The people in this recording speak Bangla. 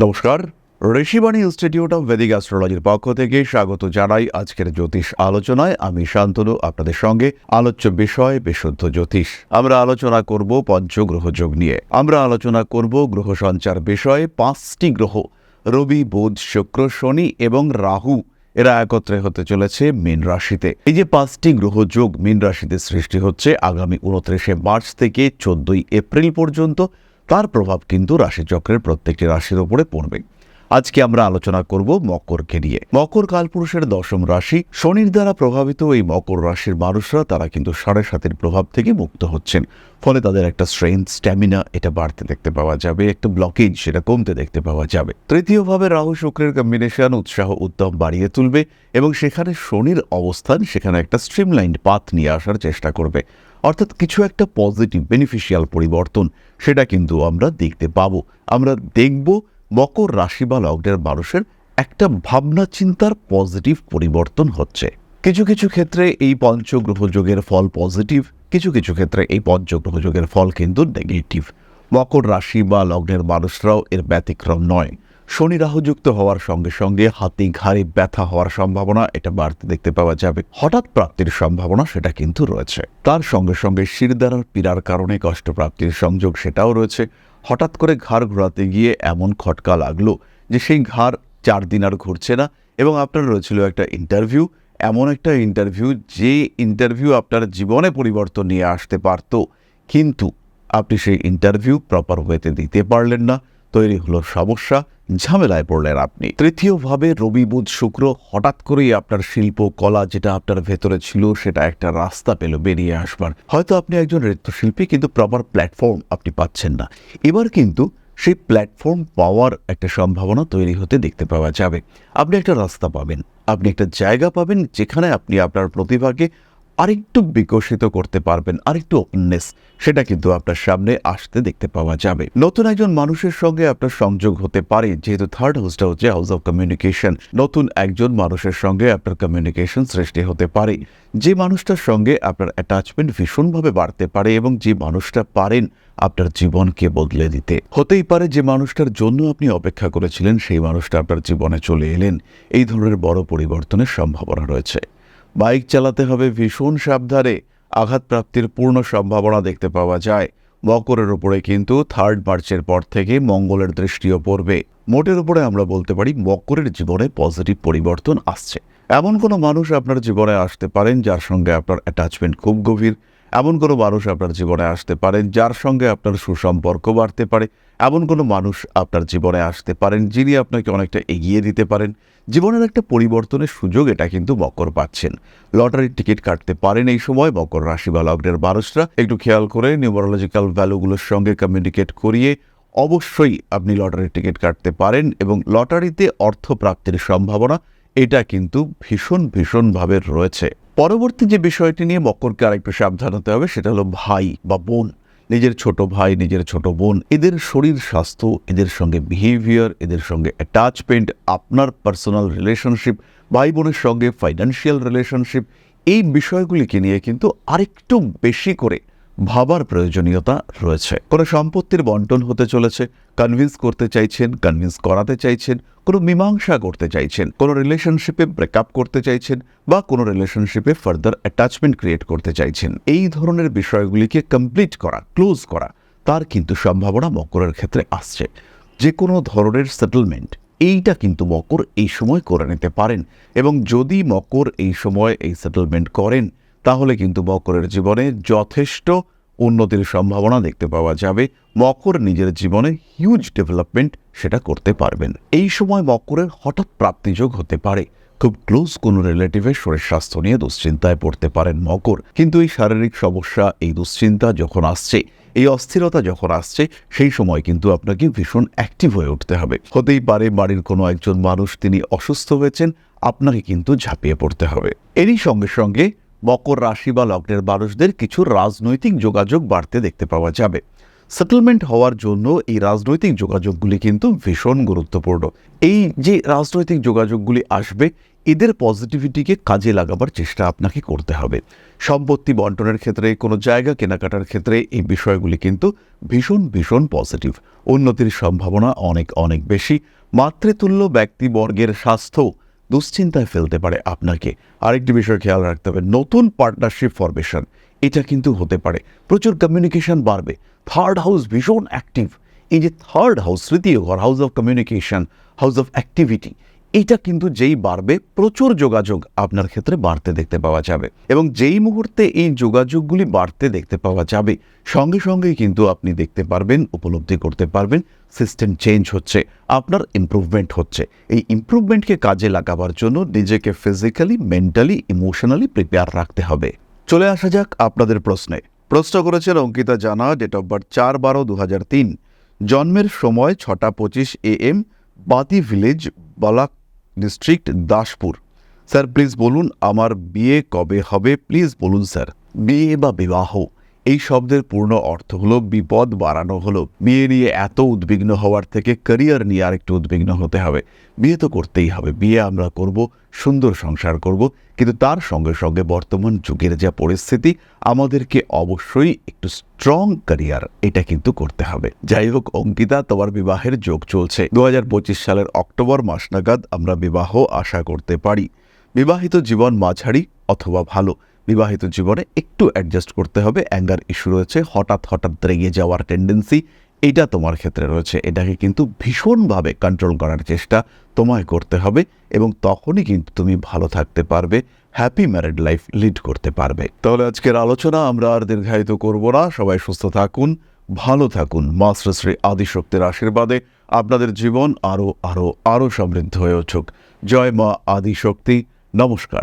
নমস্কার, ঋষিবাণী ইনস্টিটিউট অফ ভেদিক অ্যাস্ট্রোলজির পক্ষ থেকে স্বাগত জানাই আজকের জ্যোতিষ আলোচনায়। আমি শান্তনু, আপনাদের সঙ্গে আলোচ্য বিষয় বিশুদ্ধ জ্যোতিষ। আমরা আলোচনা করব পঞ্চগ্রহ যোগ নিয়ে। আমরা আলোচনা করব গ্রহ সঞ্চার বিষয়ে পাঁচটি গ্রহ, রবি, বুধ, শুক্র, শনি এবং রাহু। এরা একত্রে হতে চলেছে মীন রাশিতে। এই যে পাঁচটি গ্রহ যোগ মীন রাশিতে সৃষ্টি হচ্ছে, আগামী উনত্রিশে মার্চ থেকে চোদ্দই এপ্রিল পর্যন্ত তার প্রভাব কিন্তু রাশিচক্রের প্রত্যেকটি রাশির ওপরে পড়বে আজকে আমরা আলোচনা করব মকরকে নিয়ে। মকর কালপুরুষের দশম রাশি, শনির দ্বারা প্রভাবিত এই মকর রাশির মানুষরা তারা কিন্তু সাড়ে সাতের প্রভাব থেকে মুক্ত হচ্ছেন। ফলে তাদের একটা স্ট্রেংথ স্ট্যামিনা এটা বাড়তে দেখতে পাওয়া যাবে, একটা ব্লকেজ সেটা কমতে দেখতে পাওয়া যাবে। তৃতীয়ভাবে রাহু শুক্রের কম্বিনেশন উৎসাহ উদ্যম বাড়িয়ে তুলবে এবং সেখানে শনির অবস্থান সেখানে একটা স্ট্রিমলাইন্ড পাথ নিয়ে আসার চেষ্টা করবে। অর্থাৎ কিছু একটা পজিটিভ বেনিফিশিয়াল পরিবর্তন সেটা কিন্তু আমরা দেখতে পাবো। আমরা দেখব মকর রাশি বা লগ্নের মানুষের একটা ভাবনা চিন্তার পজিটিভ পরিবর্তন হচ্ছে। কিছু কিছু ক্ষেত্রে এই পঞ্চগ্রহ যোগের ফল পজিটিভ, কিছু কিছু ক্ষেত্রে এই পঞ্চগ্রহ যোগের ফল কিন্তু নেগেটিভ। মকর রাশি বা লগ্নের মানুষরাও এর ব্যতিক্রম নয়। শনি রাহুযুক্ত হওয়ার সঙ্গে সঙ্গে হাতি ঘাড়ে ব্যথা হওয়ার সম্ভাবনা এটা বাড়তে দেখতে পাওয়া যাবে। হঠাৎ প্রাপ্তির সম্ভাবনা সেটা কিন্তু রয়েছে। তার সঙ্গে সঙ্গে শিরদারার পীড়ার কারণে কষ্টপ্রাপ্তির সংযোগ সেটাও রয়েছে। হঠাৎ করে ঘাড় ঘোরাতে গিয়ে এমন খটকা লাগল যে সেই ঘাড় চার দিন আর ঘুরছে না এবং আপনার রয়েছিল একটা ইন্টারভিউ এমন একটা ইন্টারভিউ যে ইন্টারভিউ আপনার জীবনে পরিবর্তন নিয়ে আসতে পারত। কিন্তু আপনি সেই ইন্টারভিউ প্রপার ওয়েতে দিতে পারলেন না। তৈরি হলো সমস্যা, ঝামেলায় পড়লেন আপনি। তৃতীয়ভাবে রবি বুধ শুক্র হঠাৎ করেই আপনার শিল্প, কলা যেটা আপনার ভেতরে ছিল, সেটা একটা রাস্তা পেল বেরিয়ে আসবার। হয়তো আপনি একজন নৃত্যশিল্পী, কিন্তু প্রপার প্ল্যাটফর্ম আপনি পাচ্ছেন না। এবার কিন্তু সেই প্ল্যাটফর্ম পাওয়ার একটা সম্ভাবনা তৈরি হতে দেখতে পাওয়া যাবে। আপনি একটা রাস্তা পাবেন, আপনি একটা জায়গা পাবেন, যেখানে আপনি আপনার প্রতিভাকে আরেকটু বিকশিত করতে পারবেন, আরেকটু ওপেননেস সেটা কিন্তু আপনার সামনে আসতে দেখতে পাওয়া যাবে। নতুন একজন মানুষের সঙ্গে আপনার সংযোগ হতে পারে, যেহেতু থার্ড হাউসটা হচ্ছে হাউস অফ কমিউনিকেশন নতুন একজন মানুষের সঙ্গে আপনার কমিউনিকেশন সৃষ্টি হতে পারে। যে মানুষটার সঙ্গে আপনার অ্যাটাচমেন্ট ভীষণভাবে বাড়তে পারে এবং যে মানুষটা পারেন আপনার জীবনকে বদলে দিতে। হতেই পারে যে মানুষটার জন্য আপনি অপেক্ষা করেছিলেন, সেই মানুষটা আপনার জীবনে চলে এলেন। এই ধরনের বড় পরিবর্তনের সম্ভাবনা রয়েছে। বাইক চালাতে হবে ভীষণ সাবধানে। আঘাতপ্রাপ্তির পূর্ণ সম্ভাবনা দেখতে পাওয়া যায়। মকরের উপরে কিন্তু থার্ড মার্চের পর থেকে মঙ্গলের দৃষ্টিও পড়বে। মোটের উপরে আমরা বলতে পারি মকরের জীবনে পজিটিভ পরিবর্তন আসছে। এমন কোনো মানুষ আপনার জীবনে আসতে পারেন যার সঙ্গে আপনার অ্যাটাচমেন্ট খুব গভীর। এমন কোনো মানুষ আপনার জীবনে আসতে পারেন যার সঙ্গে আপনার সুসম্পর্ক বাড়তে পারে। এমন কোনো মানুষ আপনার জীবনে আসতে পারেন যিনি আপনাকে অনেকটা এগিয়ে দিতে পারেন। জীবনের একটা পরিবর্তনের সুযোগ এটা কিন্তু মকর পাচ্ছেন। লটারির টিকিট কাটতে পারেন এই সময় মকর রাশি বা লগ্নের মানুষরা। একটু খেয়াল করে নিউমারোলজিক্যাল ভ্যালুগুলোর সঙ্গে কমিউনিকেট করিয়ে অবশ্যই আপনি লটারির টিকিট কাটতে পারেন এবং লটারিতে অর্থ প্রাপ্তির সম্ভাবনা এটা কিন্তু ভীষণ ভীষণভাবে রয়েছে। পরবর্তী যে বিষয়টি নিয়ে মকরকে আরেকটু সাবধান হতে হবে, সেটা হলো ভাই বা বোন, নিজের ছোট ভাই, নিজের ছোট বোন, এদের শরীর স্বাস্থ্য, এদের সঙ্গে বিহেভিয়ার এদের সঙ্গে অ্যাটাচমেন্ট আপনার পার্সোনাল রিলেশনশিপ ভাই বোনের সঙ্গে ফাইন্যান্সিয়াল রিলেশনশিপ এই বিষয়গুলিকে নিয়ে কিন্তু আরেকটু বেশি করে ভাবার প্রয়োজনীয়তা রয়েছে। কোনো সম্পত্তির বন্টন হতে চলেছে কনভিন্স করতে চাইছেন কনভিন্স করাতে চাইছেন, কোনো মীমাংসা করতে চাইছেন, কোনো রিলেশনশিপে ব্রেকআপ করতে চাইছেন বা কোনো রিলেশনশিপে ফার্দার অ্যাটাচমেন্ট ক্রিয়েট করতে চাইছেন। এই ধরনের বিষয়গুলিকে কমপ্লিট করা ক্লোজ করা, তার কিন্তু সম্ভাবনা মকরের ক্ষেত্রে আসছে। যে কোনো ধরনের সেটেলমেন্ট এইটা কিন্তু মকর এই সময় করে নিতে পারেন এবং যদি মকর এই সময় এই সেটেলমেন্ট করেন তাহলে কিন্তু মকরের জীবনে যথেষ্ট উন্নতির সম্ভাবনা দেখতে পাওয়া যাবে। মকর নিজের জীবনে হিউজ ডেভেলপমেন্ট সেটা করতে পারবেন। এই সময় মকরের হঠাৎ প্রাপ্তিযোগ হতে পারে। খুব ক্লোজ কোনো রিলেটিভের শরীর স্বাস্থ্য নিয়ে দুশ্চিন্তায় পড়তে পারেন মকর। কিন্তু এই শারীরিক সমস্যা, এই দুশ্চিন্তা যখন আসছে, এই অস্থিরতা যখন আসছে, সেই সময় কিন্তু আপনাকে ভীষণ অ্যাক্টিভ হয়ে উঠতে হবে। হতেই পারে বাড়ির কোনো একজন মানুষ তিনি অসুস্থ হয়েছেন, আপনাকে কিন্তু ঝাঁপিয়ে পড়তে হবে। এরই সঙ্গে সঙ্গে মকর রাশি বা লগ্নের মানুষদের কিছু রাজনৈতিক যোগাযোগ বাড়তে দেখতে পাওয়া যাবে। সেটেলমেন্ট হওয়ার জন্য এই রাজনৈতিক যোগাযোগগুলি কিন্তু ভীষণ গুরুত্বপূর্ণ। এই যে রাজনৈতিক যোগাযোগগুলি আসবে, এদের পজিটিভিটিকে কাজে লাগাবার চেষ্টা আপনাকে করতে হবে। সম্পত্তি বন্টনের ক্ষেত্রে, কোনো জায়গা কেনাকাটার ক্ষেত্রে এই বিষয়গুলি কিন্তু ভীষণ ভীষণ পজিটিভ উন্নতির সম্ভাবনা অনেক অনেক বেশি। মাতৃতুল্য ব্যক্তিবর্গের স্বাস্থ্য দুশ্চিন্তায় ফেলতে পারে আপনাকে। আরেকটি বিষয় খেয়াল রাখতে হবে, নতুন পার্টনারশিপ ফরমেশন এটা কিন্তু হতে পারে। প্রচুর কমিউনিকেশন বাড়বে। থার্ড হাউস ভীষণ অ্যাক্টিভ এই যে থার্ড হাউস তৃতীয় ঘর house of communication house of activity এটা কিন্তু যেই বাড়বে, প্রচুর যোগাযোগ আপনার ক্ষেত্রে বাড়তে দেখতে পাওয়া যাবে এবং যেই মুহূর্তে এই যোগাযোগগুলি বাড়তে দেখতে পাওয়া যাবে, সঙ্গে সঙ্গেই কিন্তু আপনি দেখতে পারবেন, উপলব্ধি করতে পারবেন সিস্টেম চেঞ্জ হচ্ছে, আপনার ইমপ্রুভমেন্ট হচ্ছে। এই ইমপ্রুভমেন্টকে কাজে লাগাবার জন্য নিজেকে ফিজিক্যালি মেন্টালি ইমোশনালি প্রিপেয়ার রাখতে হবে। চলে আসা যাক আপনাদের প্রশ্নে। প্রশ্ন করেছেন অঙ্কিতা জানা ডেট অফ বার্থ চার বারো দু জন্মের সময় ছটা পঁচিশ A M Bati village Balak district Daspur. Sir, please বলুন, আমার বিয়ে কবে হবে? প্লিজ বলুন, স্যার। বিয়ে বা বিবাহ? এই শব্দের পূর্ণ অর্থ হলো বিপদ বাড়ানো হলো। বিয়ে নিয়ে এত উদ্বিগ্ন হওয়ার থেকে ক্যারিয়ার নিয়ে আরেকটু উদ্বিগ্ন হতে হবে। বিয়ে তো করতেই হবে। বিয়ে আমরা করব, সুন্দর সংসার করব। কিন্তু তার সঙ্গে সঙ্গে বর্তমান যুগের যা পরিস্থিতি, আমাদেরকে অবশ্যই একটু স্ট্রং ক্যারিয়ার এটা কিন্তু করতে হবে। যাই হোক, অঙ্কিতা, তোমার বিবাহের যোগ চলছে। দু হাজার পঁচিশ সালের অক্টোবর মাস নাগাদ আমরা বিবাহ আশা করতে পারি। বিবাহিত জীবন মাঝারি অথবা ভালো। বিবাহিত জীবনে একটু অ্যাডজাস্ট করতে হবে। অ্যাঙ্গার ইস্যু রয়েছে, হঠাৎ হঠাৎ রেগে যাওয়ার টেন্ডেন্সি এটা তোমার ক্ষেত্রে রয়েছে। এটাকে কিন্তু ভীষণভাবে কন্ট্রোল করার চেষ্টা তোমায় করতে হবে এবং তখনই কিন্তু তুমি ভালো থাকতে পারবে হ্যাপি ম্যারিড লাইফ লিড করতে পারবে। তাহলে আজকের আলোচনা আমরা আর দীর্ঘায়িত করব না। সবাই সুস্থ থাকুন, ভালো থাকুন। মা শ্রী শ্রী আদিশক্তির আশীর্বাদে আপনাদের জীবন আরও আরও আরও সমৃদ্ধ হয়ে উঠুক। জয় মা আদিশক্তি। নমস্কার।